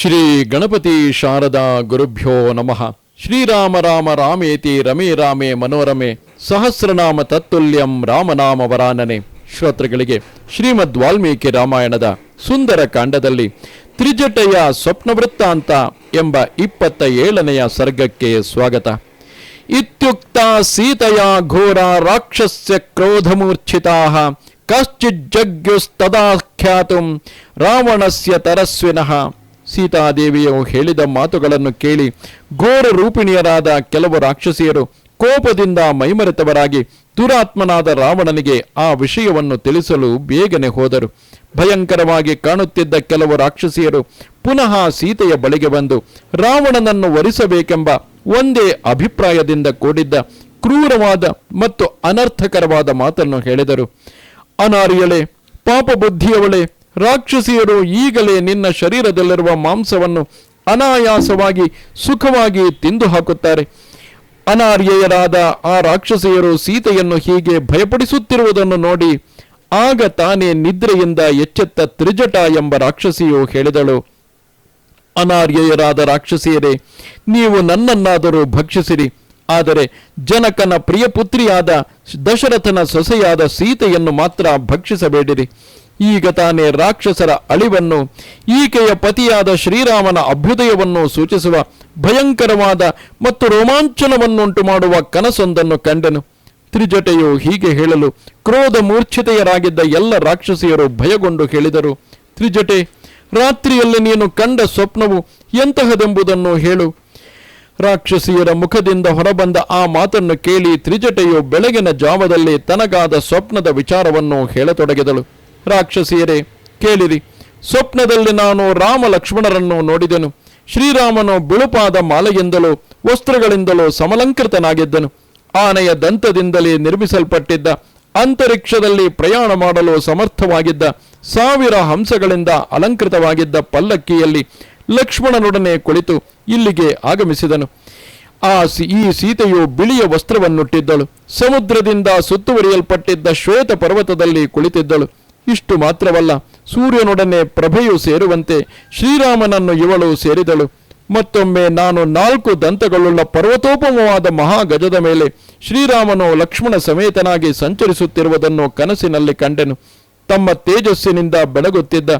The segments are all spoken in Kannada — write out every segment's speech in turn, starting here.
ಶ್ರೀ ಗಣಪತಿ ಶಾರದಾ ಗುರುಭ್ಯೋ ನಮಃ. ಶ್ರೀರಾಮ ರಾಮ ರಾಮೇತಿ ರಮೇ ರಾಮೇ ಮನೋರಮೆ. ಸಹಸ್ರನಾಮ ತತ್ತುಲ್ಯಂ ರಾಮನಾಮ ವರಾನನೆ. ಶ್ರೋತೃಗಳಿಗೆ ಶ್ರೀಮದ್ ವಾಲ್ಮೀಕಿ ರಾಮಾಯಣದ ಸುಂದರ ಕಾಂಡದಲ್ಲಿ ತ್ರಿಜಟೆಯ ಸ್ವಪ್ನವೃತ್ತಾಂತ ಎಂಬ ಇಪ್ಪತ್ತ ಏಳನೆಯ ಸರ್ಗಕ್ಕೆ ಸ್ವಾಗತ. ಇತ್ಯುಕ್ತ ಸೀತೆಯ ಘೋರ ರಾಕ್ಷಸ್ಯ ಕ್ರೋಧಮೂರ್ಛಿತಾ ಕಶ್ಚಿಜ್ಜಗ್ಯುಸ್ತದಾಖ್ಯಾತು ರಾವಣಸ್ಯ ತರಸ್ವಿನಃ. ಸೀತಾದೇವಿಯು ಹೇಳಿದ ಮಾತುಗಳನ್ನು ಕೇಳಿ ಘೋರ ರೂಪಿಣಿಯರಾದ ಕೆಲವು ರಾಕ್ಷಸಿಯರು ಕೋಪದಿಂದ ಮೈಮರೆತವರಾಗಿ ದುರಾತ್ಮನಾದ ರಾವಣನಿಗೆ ಆ ವಿಷಯವನ್ನು ತಿಳಿಸಲು ಬೇಗನೆ ಹೋದರು. ಭಯಂಕರವಾಗಿ ಕಾಣುತ್ತಿದ್ದ ಕೆಲವು ರಾಕ್ಷಸಿಯರು ಪುನಃ ಸೀತೆಯ ಬಳಿಗೆ ಬಂದು ರಾವಣನನ್ನು ವರಿಸಬೇಕೆಂಬ ಒಂದೇ ಅಭಿಪ್ರಾಯದಿಂದ ಕೂಡಿದ್ದ ಕ್ರೂರವಾದ ಮತ್ತು ಅನರ್ಥಕರವಾದ ಮಾತನ್ನು ಹೇಳಿದರು. ಅನಾರ್ಯಳೆ ಪಾಪ ಬುದ್ಧಿಯವಳೆ ರಾಕ್ಷಸಿಯರು ಈಗಲೇ ನಿನ್ನ ಶರೀರದಲ್ಲಿರುವ ಮಾಂಸವನ್ನು ಅನಾಯಾಸವಾಗಿ, ಸುಖವಾಗಿ ತಿಂದು ಹಾಕುತ್ತಾರೆ. ಅನಾರ್ಯರಾದ ಆ ರಾಕ್ಷಸಿಯರು ಸೀತೆಯನ್ನು ಹೀಗೆ ಭಯಪಡಿಸುತ್ತಿರುವುದನ್ನು ನೋಡಿ ಆಗ ತಾನೇ ನಿದ್ರೆಯಿಂದ ಎಚ್ಚೆತ್ತ ತ್ರಿಜಟ ಎಂಬ ರಾಕ್ಷಸಿಯು ಹೇಳಿದಳು. ಅನಾರ್ಯರಾದ ರಾಕ್ಷಸಿಯರೇ, ನೀವು ನನ್ನನ್ನಾದರೂ ಭಕ್ಷಿಸಿರಿ. ಆದರೆ ಜನಕನ ಪ್ರಿಯಪುತ್ರಿಯಾದ ದಶರಥನ ಸೊಸೆಯಾದ ಸೀತೆಯನ್ನು ಮಾತ್ರ ಭಕ್ಷಿಸಬೇಡಿರಿ. ಈಗ ತಾನೇ ರಾಕ್ಷಸರ ಅಳಿವನ್ನು, ಈಕೆಯ ಪತಿಯಾದ ಶ್ರೀರಾಮನ ಅಭ್ಯುದಯವನ್ನು ಸೂಚಿಸುವ ಭಯಂಕರವಾದ ಮತ್ತು ರೋಮಾಂಚನವನ್ನುಂಟು ಮಾಡುವ ಕನಸೊಂದನ್ನು ಕಂಡನು. ತ್ರಿಜಟೆಯು ಹೀಗೆ ಹೇಳಲು ಕ್ರೋಧ ಮೂರ್ಛಿತೆಯರಾಗಿದ್ದ ಎಲ್ಲ ರಾಕ್ಷಸಿಯರು ಭಯಗೊಂಡು ಹೇಳಿದರು. ತ್ರಿಜಟೆ, ರಾತ್ರಿಯಲ್ಲಿ ನೀನು ಕಂಡ ಸ್ವಪ್ನವು ಎಂತಹದೆಂಬುದನ್ನು ಹೇಳು. ರಾಕ್ಷಸಿಯರ ಮುಖದಿಂದ ಹೊರಬಂದ ಆ ಮಾತನ್ನು ಕೇಳಿ ತ್ರಿಜಟೆಯು ಬೆಳಗಿನ ಜಾವದಲ್ಲಿ ತನಗಾದ ಸ್ವಪ್ನದ ವಿಚಾರವನ್ನು ಹೇಳತೊಡಗಿದಳು. ರಾಕ್ಷಸಿಯರೇ, ಕೇಳಿರಿ. ಸ್ವಪ್ನದಲ್ಲಿ ನಾನು ರಾಮ ಲಕ್ಷ್ಮಣರನ್ನು ನೋಡಿದೆನು. ಶ್ರೀರಾಮನು ಬಿಳುಪಾದ ಮಾಲೆಯಿಂದಲೋ, ವಸ್ತ್ರಗಳಿಂದಲೋ ಸಮಲಂಕೃತನಾಗಿದ್ದನು. ಆನೆಯ ದಂತದಿಂದಲೇ ನಿರ್ಮಿಸಲ್ಪಟ್ಟಿದ್ದ, ಅಂತರಿಕ್ಷದಲ್ಲಿ ಪ್ರಯಾಣ ಮಾಡಲು ಸಮರ್ಥವಾಗಿದ್ದ, ಸಾವಿರ ಹಂಸಗಳಿಂದ ಅಲಂಕೃತವಾಗಿದ್ದ ಪಲ್ಲಕ್ಕಿಯಲ್ಲಿ ಲಕ್ಷ್ಮಣನೊಡನೆ ಕುಳಿತು ಇಲ್ಲಿಗೆ ಆಗಮಿಸಿದನು. ಆ ಈ ಸೀತೆಯು ಬಿಳಿಯ ವಸ್ತ್ರವನ್ನುಟ್ಟಿದ್ದಳು. ಸಮುದ್ರದಿಂದ ಸುತ್ತುವರಿಯಲ್ಪಟ್ಟಿದ್ದ ಶ್ವೇತ ಪರ್ವತದಲ್ಲಿ ಕುಳಿತಿದ್ದಳು. ಇಷ್ಟು ಮಾತ್ರವಲ್ಲ, ಸೂರ್ಯನೊಡನೆ ಪ್ರಭೆಯು ಸೇರುವಂತೆ ಶ್ರೀರಾಮನನ್ನು ಇವಳು ಸೇರಿದಳು. ಮತ್ತೊಮ್ಮೆ ನಾನು ನಾಲ್ಕು ದಂತಗಳುಳ್ಳ ಪರ್ವತೋಪಮವಾದ ಮಹಾಗಜದ ಮೇಲೆ ಶ್ರೀರಾಮನು ಲಕ್ಷ್ಮಣ ಸಮೇತನಾಗಿ ಸಂಚರಿಸುತ್ತಿರುವುದನ್ನು ಕನಸಿನಲ್ಲಿ ಕಂಡೆನು. ತಮ್ಮ ತೇಜಸ್ಸಿನಿಂದ ಬೆಳಗುತ್ತಿದ್ದ,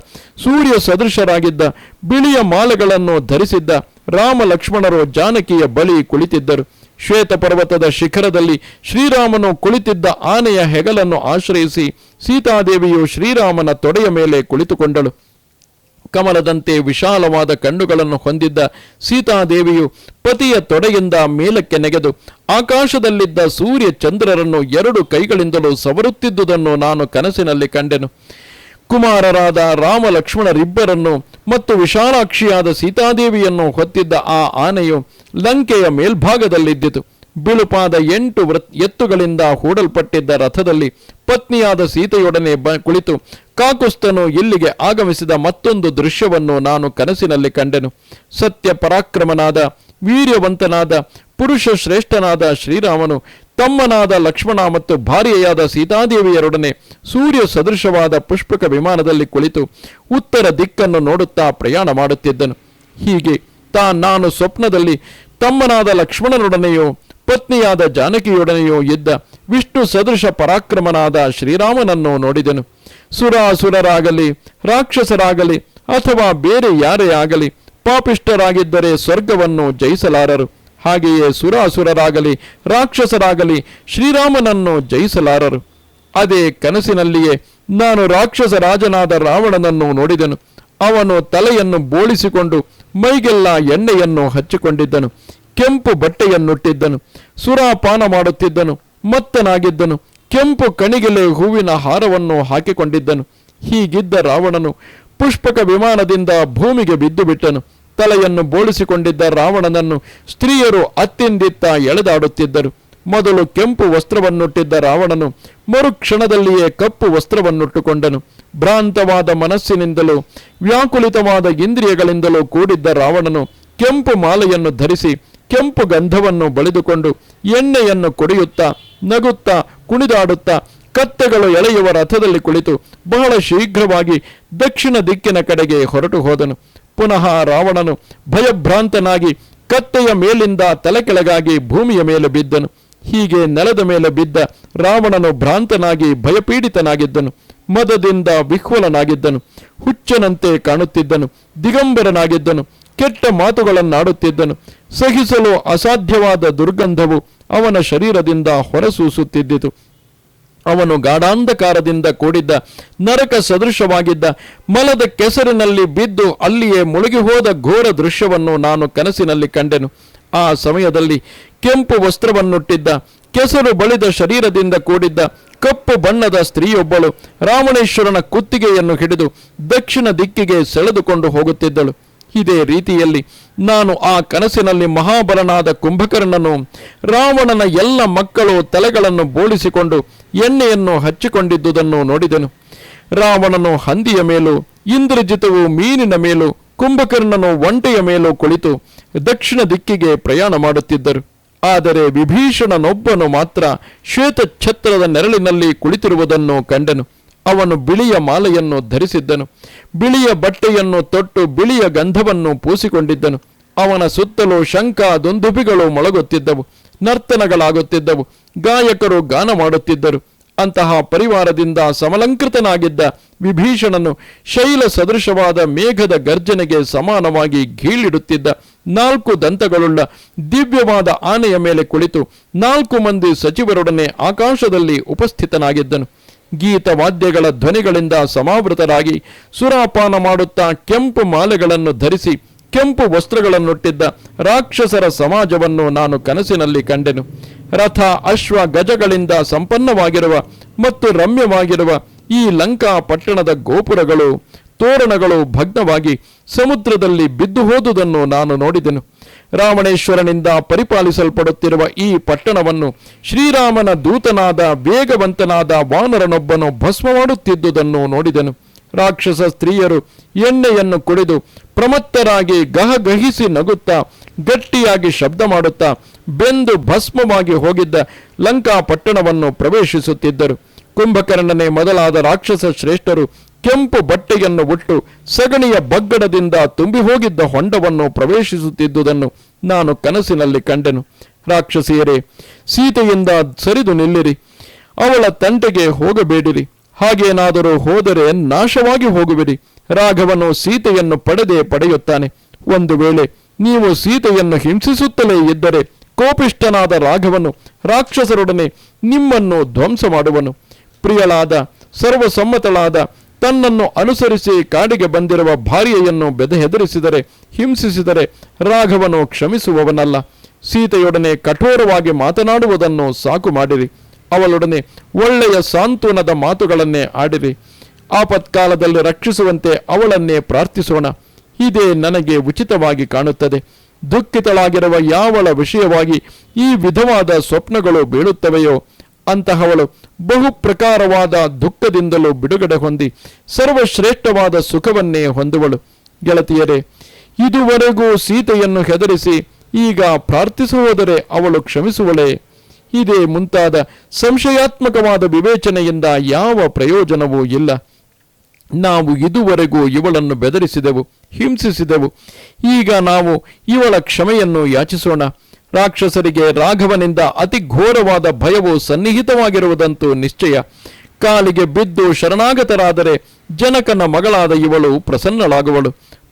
ಸೂರ್ಯ ಸದೃಶರಾಗಿದ್ದ, ಬಿಳಿಯ ಮಾಲೆಗಳನ್ನು ಧರಿಸಿದ್ದ ರಾಮ ಲಕ್ಷ್ಮಣರು ಜಾನಕಿಯ ಬಳಿ ಕುಳಿತಿದ್ದರು. ಶ್ವೇತ ಪರ್ವತದ ಶಿಖರದಲ್ಲಿ ಶ್ರೀರಾಮನು ಕುಳಿತಿದ್ದ ಆನೆಯ ಹೆಗಲನ್ನು ಆಶ್ರಯಿಸಿ ಸೀತಾದೇವಿಯು ಶ್ರೀರಾಮನ ತೊಡೆಯ ಮೇಲೆ ಕುಳಿತುಕೊಂಡಳು. ಕಮಲದಂತೆ ವಿಶಾಲವಾದ ಕಣ್ಣುಗಳನ್ನು ಹೊಂದಿದ್ದ ಸೀತಾದೇವಿಯು ಪತಿಯ ತೊಡೆಯಿಂದ ಮೇಲಕ್ಕೆ ನೆಗೆದು ಆಕಾಶದಲ್ಲಿದ್ದ ಸೂರ್ಯ ಚಂದ್ರರನ್ನು ಎರಡು ಕೈಗಳಿಂದಲೂ ಸವರುತ್ತಿದ್ದುದನ್ನು ನಾನು ಕನಸಿನಲ್ಲಿ ಕಂಡೆನು. ಕುಮಾರರಾದ ರಾಮ ಲಕ್ಷ್ಮಣರಿಬ್ಬರನ್ನು ಮತ್ತು ವಿಶಾಲಾಕ್ಷಿಯಾದ ಸೀತಾದೇವಿಯನ್ನು ಹೊತ್ತಿದ್ದ ಆ ಆನೆಯು ಲಂಕೆಯ ಮೇಲ್ಭಾಗದಲ್ಲಿದ್ದಿತು. ಬಿಳುಪಾದ ಎಂಟು ಎತ್ತುಗಳಿಂದ ಹೂಡಲ್ಪಟ್ಟಿದ್ದ ರಥದಲ್ಲಿ ಪತ್ನಿಯಾದ ಸೀತೆಯೊಡನೆ ಬ ಕುಳಿತು, ಕಾಕುಸ್ತನು ಇಲ್ಲಿಗೆ ಆಗಮಿಸಿದ ಮತ್ತೊಂದು ದೃಶ್ಯವನ್ನು ನಾನು ಕನಸಿನಲ್ಲಿ ಕಂಡೆನು. ಸತ್ಯ ಪರಾಕ್ರಮನಾದ, ವೀರ್ಯವಂತನಾದ, ಪುರುಷ ಶ್ರೇಷ್ಠನಾದ ಶ್ರೀರಾಮನು, ತಮ್ಮನಾದ ಲಕ್ಷ್ಮಣ ಮತ್ತು ಭಾರ್ಯೆಯಾದ ಸೀತಾದೇವಿಯರೊಡನೆ ಸೂರ್ಯ ಸದೃಶವಾದ ಪುಷ್ಪಕ ವಿಮಾನದಲ್ಲಿ ಕುಳಿತು ಉತ್ತರ ದಿಕ್ಕನ್ನು ನೋಡುತ್ತಾ ಪ್ರಯಾಣ ಮಾಡುತ್ತಿದ್ದನು. ಹೀಗೆ ತಾ ನಾನು ಸ್ವಪ್ನದಲ್ಲಿ ತಮ್ಮನಾದ ಲಕ್ಷ್ಮಣನೊಡನೆಯೋ, ಪತ್ನಿಯಾದ ಜಾನಕಿಯೊಡನೆಯೋ ಇದ್ದ ವಿಷ್ಣು ಸದೃಶ ಪರಾಕ್ರಮನಾದ ಶ್ರೀರಾಮನನ್ನು ನೋಡಿದನು. ಸುರಾಸುರರಾಗಲಿ, ರಾಕ್ಷಸರಾಗಲಿ, ಅಥವಾ ಬೇರೆ ಯಾರೇ ಆಗಲಿ ಪಾಪಿಷ್ಟರಾಗಿದ್ದರೆ ಸ್ವರ್ಗವನ್ನು ಜಯಿಸಲಾರರು. ಹಾಗೆಯೇ ಸುರಾಸುರರಾಗಲಿ, ರಾಕ್ಷಸರಾಗಲಿ, ಶ್ರೀರಾಮನನ್ನು ಜಯಿಸಲಾರರು. ಅದೇ ಕನಸಿನಲ್ಲಿಯೇ ನಾನು ರಾಕ್ಷಸ ರಾಜನಾದ ರಾವಣನನ್ನು ನೋಡಿದೆನು. ಅವನು ತಲೆಯನ್ನು ಬೋಳಿಸಿಕೊಂಡು ಮೈಗೆಲ್ಲ ಎಣ್ಣೆಯನ್ನು ಹಚ್ಚಿಕೊಂಡಿದ್ದನು. ಕೆಂಪು ಬಟ್ಟೆಯನ್ನುಟ್ಟಿದ್ದನು. ಸುರಾಪಾನ ಮಾಡುತ್ತಿದ್ದನು. ಮತ್ತನಾಗಿದ್ದನು. ಕೆಂಪು ಕಣಿಗೆಲೆ ಹೂವಿನ ಹಾರವನ್ನು ಹಾಕಿಕೊಂಡಿದ್ದನು. ಹೀಗಿದ್ದ ರಾವಣನು ಪುಷ್ಪಕ ವಿಮಾನದಿಂದ ಭೂಮಿಗೆ ಬಿದ್ದು ಬಿಟ್ಟನು ತಲೆಯನ್ನು ಬೋಳಿಸಿಕೊಂಡಿದ್ದ ರಾವಣನನ್ನು ಸ್ತ್ರೀಯರು ಅತ್ತಿಂದಿತ್ತ ಎಳೆದಾಡುತ್ತಿದ್ದರು. ಮೊದಲು ಕೆಂಪು ವಸ್ತ್ರವನ್ನುಟ್ಟಿದ್ದ ರಾವಣನು ಮರುಕ್ಷಣದಲ್ಲಿಯೇ ಕಪ್ಪು ವಸ್ತ್ರವನ್ನುಟ್ಟುಕೊಂಡನು. ಭ್ರಾಂತವಾದ ಮನಸ್ಸಿನಿಂದಲೂ ವ್ಯಾಕುಲಿತವಾದ ಇಂದ್ರಿಯಗಳಿಂದಲೂ ಕೂಡಿದ್ದ ರಾವಣನು ಕೆಂಪು ಮಾಲೆಯನ್ನು ಧರಿಸಿ ಕೆಂಪು ಗಂಧವನ್ನು ಬಳಿದುಕೊಂಡು ಎಣ್ಣೆಯನ್ನು ಕುಡಿಯುತ್ತಾ, ನಗುತ್ತಾ, ಕುಣಿದಾಡುತ್ತಾ, ಕತ್ತೆಗಳು ಎಳೆಯುವ ರಥದಲ್ಲಿ ಕುಳಿತು ಬಹಳ ಶೀಘ್ರವಾಗಿ ದಕ್ಷಿಣ ದಿಕ್ಕಿನ ಕಡೆಗೆ ಹೊರಟು ಹೋದನು. ಪುನಃ ರಾವಣನು ಭಯಭ್ರಾಂತನಾಗಿ ಕತ್ತೆಯ ಮೇಲಿಂದ ತಲೆ ಕೆಳಗಾಗಿ ಭೂಮಿಯ ಮೇಲೆ ಬಿದ್ದನು. ಹೀಗೆ ನೆಲದ ಮೇಲೆ ಬಿದ್ದ ರಾವಣನು ಭ್ರಾಂತನಾಗಿ ಭಯಪೀಡಿತನಾಗಿದ್ದನು, ಮದದಿಂದ ವಿಹ್ವಲನಾಗಿದ್ದನು, ಹುಚ್ಚನಂತೆ ಕಾಣುತ್ತಿದ್ದನು, ದಿಗಂಬರನಾಗಿದ್ದನು, ಕೆಟ್ಟ ಮಾತುಗಳನ್ನಾಡುತ್ತಿದ್ದನು, ಸಹಿಸಲು ಅಸಾಧ್ಯವಾದ ದುರ್ಗಂಧವು ಅವನ ಶರೀರದಿಂದ ಹೊರಸೂಸುತ್ತಿದ್ದಿತು. ಅವನು ಗಾಢಾಂಧಕಾರದಿಂದ ಕೂಡಿದ್ದ, ನರಕ ಸದೃಶವಾಗಿದ್ದ, ಮಲದ ಕೆಸರಿನಲ್ಲಿ ಬಿದ್ದು ಅಲ್ಲಿಯೇ ಮುಳುಗಿಹೋದ ಘೋರ ದೃಶ್ಯವನ್ನು ನಾನು ಕನಸಿನಲ್ಲಿ ಕಂಡೆನು. ಆ ಸಮಯದಲ್ಲಿ ಕೆಂಪು ವಸ್ತ್ರವನ್ನುಟ್ಟಿದ್ದ, ಕೆಸರು ಬಳಿದ ಶರೀರದಿಂದ ಕೂಡಿದ್ದ, ಕಪ್ಪು ಬಣ್ಣದ ಸ್ತ್ರೀಯೊಬ್ಬಳು ರಾಮಣೇಶ್ವರನ ಕುತ್ತಿಗೆಯನ್ನು ಹಿಡಿದು ದಕ್ಷಿಣ ದಿಕ್ಕಿಗೆ ಸೆಳೆದುಕೊಂಡು ಹೋಗುತ್ತಿದ್ದಳು. ಇದೇ ರೀತಿಯಲ್ಲಿ ನಾನು ಆ ಕನಸಿನಲ್ಲಿ ಮಹಾಬಲನಾದ ಕುಂಭಕರ್ಣನು ರಾವಣನ ಎಲ್ಲ ಮಕ್ಕಳು ತಲೆಗಳನ್ನು ಬೋಳಿಸಿಕೊಂಡು ಎಣ್ಣೆಯನ್ನು ಹಚ್ಚಿಕೊಂಡಿದ್ದುದನ್ನು ನೋಡಿದನು. ರಾವಣನು ಹಂದಿಯ ಮೇಲೂ ಇಂದ್ರಜಿತವು ಮೀನಿನ ಮೇಲೂ ಕುಂಭಕರ್ಣನು ಒಂಟೆಯ ಮೇಲೂ ಕುಳಿತು ದಕ್ಷಿಣ ದಿಕ್ಕಿಗೆ ಪ್ರಯಾಣ ಮಾಡುತ್ತಿದ್ದರು. ಆದರೆ ವಿಭೀಷಣನೊಬ್ಬನು ಮಾತ್ರ ಶ್ವೇತ ಛತ್ರದ ನೆರಳಿನಲ್ಲಿ ಕುಳಿತಿರುವುದನ್ನು ಕಂಡನು. ಅವನು ಬಿಳಿಯ ಮಾಲೆಯನ್ನು ಧರಿಸಿದ್ದನು. ಬಿಳಿಯ ಬಟ್ಟೆಯನ್ನು ತೊಟ್ಟು ಬಿಳಿಯ ಗಂಧವನ್ನು ಪೂಸಿಕೊಂಡಿದ್ದನು. ಅವನ ಸುತ್ತಲೂ ಶಂಖ ದುಂದುಬಿಗಳು ಮೊಳಗುತ್ತಿದ್ದವು. ನರ್ತನಗಳಾಗುತ್ತಿದ್ದವು. ಗಾಯಕರು ಗಾನ ಮಾಡುತ್ತಿದ್ದರು. ಅಂತಹ ಪರಿವಾರದಿಂದ ಸಮಲಂಕೃತನಾಗಿದ್ದ ವಿಭೀಷಣನು ಶೈಲ ಸದೃಶವಾದ ಮೇಘದ ಗರ್ಜನೆಗೆ ಸಮಾನವಾಗಿ ಗೀಳಿಡುತ್ತಿದ್ದ ನಾಲ್ಕು ದಂತಗಳುಳ್ಳ ದಿವ್ಯವಾದ ಆನೆಯ ಮೇಲೆ ಕುಳಿತು ನಾಲ್ಕು ಮಂದಿ ಸಚಿವರೊಡನೆ ಆಕಾಶದಲ್ಲಿ ಉಪಸ್ಥಿತನಾಗಿದ್ದನು. ಗೀತ ವಾದ್ಯಗಳ ಧ್ವನಿಗಳಿಂದ ಸಮಾವೃತರಾಗಿ ಸುರಾಪಾನ ಮಾಡುತ್ತಾ ಕೆಂಪು ಮಾಲೆಗಳನ್ನು ಧರಿಸಿ ಕೆಂಪು ವಸ್ತ್ರಗಳನ್ನುಟ್ಟಿದ್ದ ರಾಕ್ಷಸರ ಸಮಾಜವನ್ನು ನಾನು ಕನಸಿನಲ್ಲಿ ಕಂಡೆನು. ರಥ ಅಶ್ವ ಗಜಗಳಿಂದ ಸಂಪನ್ನವಾಗಿರುವ ಮತ್ತು ರಮ್ಯವಾಗಿರುವ ಈ ಲಂಕಾ ಪಟ್ಟಣದ ಗೋಪುರಗಳು, ತೋರಣಗಳು ಭಗ್ನವಾಗಿ ಸಮುದ್ರದಲ್ಲಿ ಬಿದ್ದು ಹೋದುದನ್ನು ನಾನು ನೋಡಿದೆನು. ರಾವಣೇಶ್ವರನಿಂದ ಪರಿಪಾಲಿಸಲ್ಪಡುತ್ತಿರುವ ಈ ಪಟ್ಟಣವನ್ನು ಶ್ರೀರಾಮನ ದೂತನಾದ, ವೇಗವಂತನಾದ ವಾನರನೊಬ್ಬನು ಭಸ್ಮ ಮಾಡುತ್ತಿದ್ದುದನ್ನು ನೋಡಿದೆನು. ರಾಕ್ಷಸ ಸ್ತ್ರೀಯರು ಎಣ್ಣೆಯನ್ನು ಕುಡಿದು ಪ್ರಮತ್ತರಾಗಿ ಗಹಗಹಿಸಿ ನಗುತ್ತಾ ಗಟ್ಟಿಯಾಗಿ ಶಬ್ದ ಮಾಡುತ್ತಾ ಬೆಂದು ಭಸ್ಮವಾಗಿ ಹೋಗಿದ್ದ ಲಂಕಾ ಪಟ್ಟಣವನ್ನು ಪ್ರವೇಶಿಸುತ್ತಿದ್ದರು. ಕುಂಭಕರ್ಣನೆ ಮೊದಲಾದ ರಾಕ್ಷಸ ಶ್ರೇಷ್ಠರು ಕೆಂಪು ಬಟ್ಟೆಯನ್ನು ಉಟ್ಟು ಸಗಣಿಯ ಬಗ್ಗಡದಿಂದ ತುಂಬಿ ಹೋಗಿದ್ದ ಹೊಂಡವನ್ನು ಪ್ರವೇಶಿಸುತ್ತಿದ್ದುದನ್ನು ನಾನು ಕನಸಿನಲ್ಲಿ ಕಂಡೆನು. ರಾಕ್ಷಸಿಯರೇ, ಸೀತೆಯಿಂದ ಸರಿದು ನಿಲ್ಲಿರಿ. ಅವಳ ತಂಟೆಗೆ ಹೋಗಬೇಡಿರಿ. ಹಾಗೇನಾದರೂ ಹೋದರೆ ನಾಶವಾಗಿ ಹೋಗುವಿರಿ. ರಾಘವನು ಸೀತೆಯನ್ನು ಪಡೆದೇ ಪಡೆಯುತ್ತಾನೆ. ಒಂದು ವೇಳೆ ನೀವು ಸೀತೆಯನ್ನು ಹಿಂಸಿಸುತ್ತಲೇ ಇದ್ದರೆ ಕೋಪಿಷ್ಟನಾದ ರಾಘವನು ರಾಕ್ಷಸರೊಡನೆ ನಿಮ್ಮನ್ನು ಧ್ವಂಸ ಮಾಡುವನು. ಪ್ರಿಯಳಾದ, ಸರ್ವಸಮ್ಮತಳಾದ, ತನ್ನನ್ನು ಅನುಸರಿಸಿ ಕಾಡಿಗೆ ಬಂದಿರುವ ಭಾರ್ಯೆಯನ್ನು ಬೆದೆಹೆದರಿಸಿದರೆ, ಹಿಂಸಿಸಿದರೆ ರಾಘವನು ಕ್ಷಮಿಸುವವನಲ್ಲ. ಸೀತೆಯೊಡನೆ ಕಠೋರವಾಗಿ ಮಾತನಾಡುವುದನ್ನು ಸಾಕು ಮಾಡಿರಿ. ಅವಳೊಡನೆ ಒಳ್ಳೆಯ ಸಾಂತ್ವನದ ಮಾತುಗಳನ್ನೇ ಆಡಿರಿ. ಆಪತ್ಕಾಲದಲ್ಲಿ ರಕ್ಷಿಸುವಂತೆ ಅವಳನ್ನೇ ಪ್ರಾರ್ಥಿಸೋಣ. ಇದೇ ನನಗೆ ಉಚಿತವಾಗಿ ಕಾಣುತ್ತದೆ. ದುಃಖಿತಳಾಗಿರುವ ಯಾವಳ ವಿಷಯವಾಗಿ ಈ ವಿಧವಾದ ಸ್ವಪ್ನಗಳು ಬೀಳುತ್ತವೆಯೋ, ಅಂತಹವಳು ಬಹು ಪ್ರಕಾರವಾದ ದುಃಖದಿಂದಲೂ ಬಿಡುಗಡೆ ಹೊಂದಿ ಸರ್ವಶ್ರೇಷ್ಠವಾದ ಸುಖವನ್ನೇ ಹೊಂದುವಳು. ಗೆಳತಿಯರೇ, ಇದುವರೆಗೂ ಸೀತೆಯನ್ನು ಹೆದರಿಸಿ ಈಗ ಪ್ರಾರ್ಥಿಸುವುದರೆ ಅವಳು ಕ್ಷಮಿಸುವಳೇ. ಇದೇ ಮುಂತಾದ ಸಂಶಯಾತ್ಮಕವಾದ ವಿವೇಚನೆಯಿಂದ ಯಾವ ಪ್ರಯೋಜನವೂ ಇಲ್ಲ. ನಾವು ಇದುವರೆಗೂ ಇವಳನ್ನು ಬೆದರಿಸಿದೆವು, ಹಿಂಸಿಸಿದೆವು. ಈಗ ನಾವು ಇವಳ ಕ್ಷಮೆಯನ್ನು ಯಾಚಿಸೋಣ. ರಾಕ್ಷಸರಿಗೆ ರಾಘವನಿಂದ ಅತಿ ಘೋರವಾದ ಭಯವು ಸನ್ನಿಹಿತವಾಗಿರುವುದಂತೂ ನಿಶ್ಚಯ. ಕಾಲಿಗೆ ಬಿದ್ದು ಶರಣಾಗತರಾದರೆ ಜನಕನ ಮಗಳಾದ ಇವಳು ಪ್ರಸನ್ನಳಾಗುವಳು.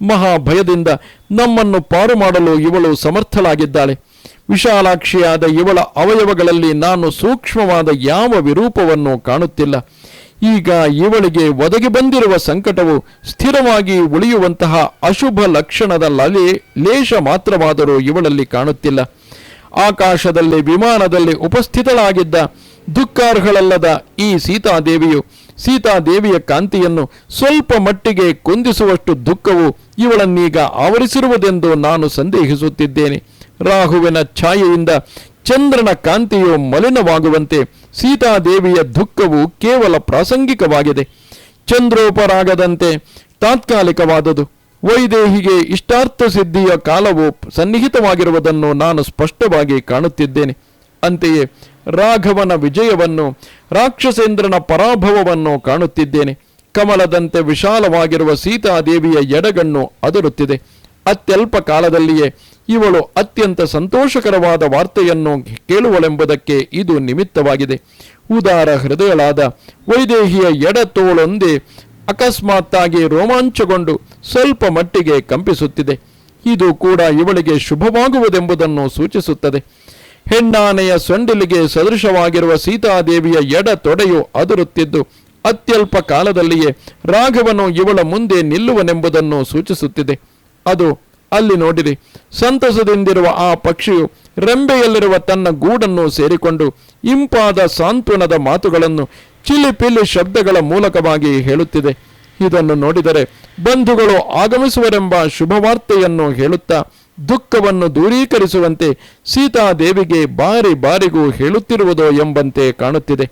ಮಹಾಭಯದಿಂದ ನಮ್ಮನ್ನು ಪಾರು ಮಾಡಲು ಇವಳು ಸಮರ್ಥಳಾಗಿದ್ದಾಳೆ. ವಿಶಾಲಾಕ್ಷಿಯಾದ ಇವಳ ಅವಯವಗಳಲ್ಲಿ ನಾನು ಸೂಕ್ಷ್ಮವಾದ ಯಾವ ವಿರೂಪವನ್ನು ಕಾಣುತ್ತಿಲ್ಲ. ಈಗ ಇವಳಿಗೆ ಒದಗಿ ಬಂದಿರುವ ಸಂಕಟವು ಸ್ಥಿರವಾಗಿ ಉಳಿಯುವಂತಹ ಅಶುಭ ಲಕ್ಷಣದ ಲಲೆ, ಲೇಷ ಮಾತ್ರವಾದರೂ ಇವಳಲ್ಲಿ ಕಾಣುತ್ತಿಲ್ಲ. ಆಕಾಶದಲ್ಲಿ, ವಿಮಾನದಲ್ಲಿ ಉಪಸ್ಥಿತಳಾಗಿದ್ದ ದುಃಖಾರ್ಹಳಲ್ಲದ ಈ ಸೀತಾದೇವಿಯು, ಸೀತಾದೇವಿಯ ಕಾಂತಿಯನ್ನು ಸ್ವಲ್ಪ ಮಟ್ಟಿಗೆ ಕುಂದಿಸುವಷ್ಟು ದುಃಖವು ಇವಳನ್ನೀಗ ಆವರಿಸಿರುವುದೆಂದು ನಾನು ಸಂದೇಹಿಸುತ್ತಿದ್ದೇನೆ. ರಾಹುವಿನ ಛಾಯೆಯಿಂದ ಚಂದ್ರನ ಕಾಂತಿಯು ಮಲಿನವಾಗುವಂತೆ ಸೀತಾದೇವಿಯ ದುಃಖವು ಕೇವಲ ಪ್ರಾಸಂಗಿಕವಾಗಿದೆ. ಚಂದ್ರೋಪರಾಗದಂತೆ ತಾತ್ಕಾಲಿಕವಾದುದು. ವೈದೇಹಿಗೆ ಇಷ್ಟಾರ್ಥ ಸಿದ್ಧಿಯ ಕಾಲವು ಸನ್ನಿಹಿತವಾಗಿರುವುದನ್ನು ನಾನು ಸ್ಪಷ್ಟವಾಗಿ ಕಾಣುತ್ತಿದ್ದೇನೆ. ಅಂತೆಯೇ ರಾಘವನ ವಿಜಯವನ್ನು, ರಾಕ್ಷಸೇಂದ್ರನ ಪರಾಭವವನ್ನು ಕಾಣುತ್ತಿದ್ದೇನೆ. ಕಮಲದಂತೆ ವಿಶಾಲವಾಗಿರುವ ಸೀತಾದೇವಿಯ ಎಡಗಣ್ಣು ಅದರುತ್ತಿದೆ. ಅತ್ಯಲ್ಪ ಕಾಲದಲ್ಲಿಯೇ ಇವಳು ಅತ್ಯಂತ ಸಂತೋಷಕರವಾದ ವಾರ್ತೆಯನ್ನು ಕೇಳುವಳೆಂಬುದಕ್ಕೆ ಇದು ನಿಮಿತ್ತವಾಗಿದೆ. ಉದಾರ ಹೃದಯಳಾದ ವೈದೇಹಿಯ ಎಡತೋಳೊಂದೇ ಅಕಸ್ಮಾತ್ತಾಗಿ ರೋಮಾಂಚಗೊಂಡು ಸ್ವಲ್ಪ ಮಟ್ಟಿಗೆ ಕಂಪಿಸುತ್ತಿದೆ. ಇದು ಕೂಡ ಇವಳಿಗೆ ಶುಭವಾಗುವುದೆಂಬುದನ್ನು ಸೂಚಿಸುತ್ತದೆ. ಹೆಣ್ಣಾನೆಯ ಸೊಂಡಿಲಿಗೆ ಸದೃಶವಾಗಿರುವ ಸೀತಾದೇವಿಯ ಎಡ ತೊಡೆಯು ಅದರುತ್ತಿದ್ದು, ಅತ್ಯಲ್ಪ ಕಾಲದಲ್ಲಿಯೇ ರಾಘವನು ಇವಳ ಮುಂದೆ ನಿಲ್ಲುವನೆಂಬುದನ್ನು ಸೂಚಿಸುತ್ತಿದೆ. ಅದು ಅಲ್ಲಿ ನೋಡಿರಿ. ಸಂತಸದಿಂದಿರುವ ಆ ಪಕ್ಷಿಯು ರೆಂಬೆಯಲ್ಲಿರುವ ತನ್ನ ಗೂಡನ್ನು ಸೇರಿಕೊಂಡು ಇಂಪಾದ ಸಾಂತ್ವನದ ಮಾತುಗಳನ್ನು ಚಿಲಿಪಿಲಿ ಶಬ್ದಗಳ ಮೂಲಕವಾಗಿ ಹೇಳುತ್ತಿದೆ. ಇದನ್ನು ನೋಡಿದರೆ ಬಂಧುಗಳು ಆಗಮಿಸುವರೆಂಬ ಶುಭವಾರ್ತೆಯನ್ನು ಹೇಳುತ್ತಾ ದುಃಖವನ್ನು ದೂರೀಕರಿಸುವಂತೆ ಸೀತಾದೇವಿಗೆ ಬಾರಿ ಬಾರಿಗೂ ಹೇಳುತ್ತಿರುವುದೋ ಎಂಬಂತೆ ಕಾಣುತ್ತಿದೆ.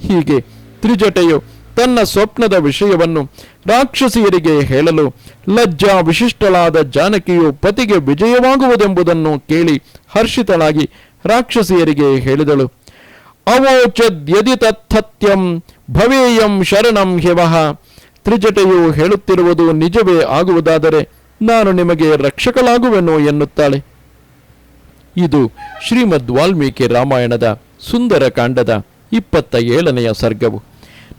ಹೀಗೆ ತ್ರಿಜಟೆಯು ತನ್ನ ಸ್ವಪ್ನದ ವಿಷಯವನ್ನು ರಾಕ್ಷಸಿಯರಿಗೆ ಹೇಳಲು ಲಜ್ಜಾ ವಿಶಿಷ್ಟಳಾದ ಜಾನಕಿಯು ಪತಿಗೆ ವಿಜಯವಾಗುವುದೆಂಬುದನ್ನು ಕೇಳಿ ಹರ್ಷಿತಳಾಗಿ ರಾಕ್ಷಸಿಯರಿಗೆ ಹೇಳಿದಳು. ಅವೋಚದ್ಯದಿ ತತ್ಥತ್ಯಂ ಭವೇಯಂ ಶರಣಂ ಹಿವಹ ತ್ರಿಜಟೆಯು ಹೇಳುತ್ತಿರುವುದು ನಿಜವೇ ಆಗುವುದಾದರೆ ನಾನು ನಿಮಗೆ ರಕ್ಷಕಲಾಗುವೆನು ಎನ್ನುತ್ತಾಳೆ. ಇದು ಶ್ರೀಮದ್ ವಾಲ್ಮೀಕಿ ರಾಮಾಯಣದ ಸುಂದರ ಕಾಂಡದ ಇಪ್ಪತ್ತ ಏಳನೆಯ ಸರ್ಗವು.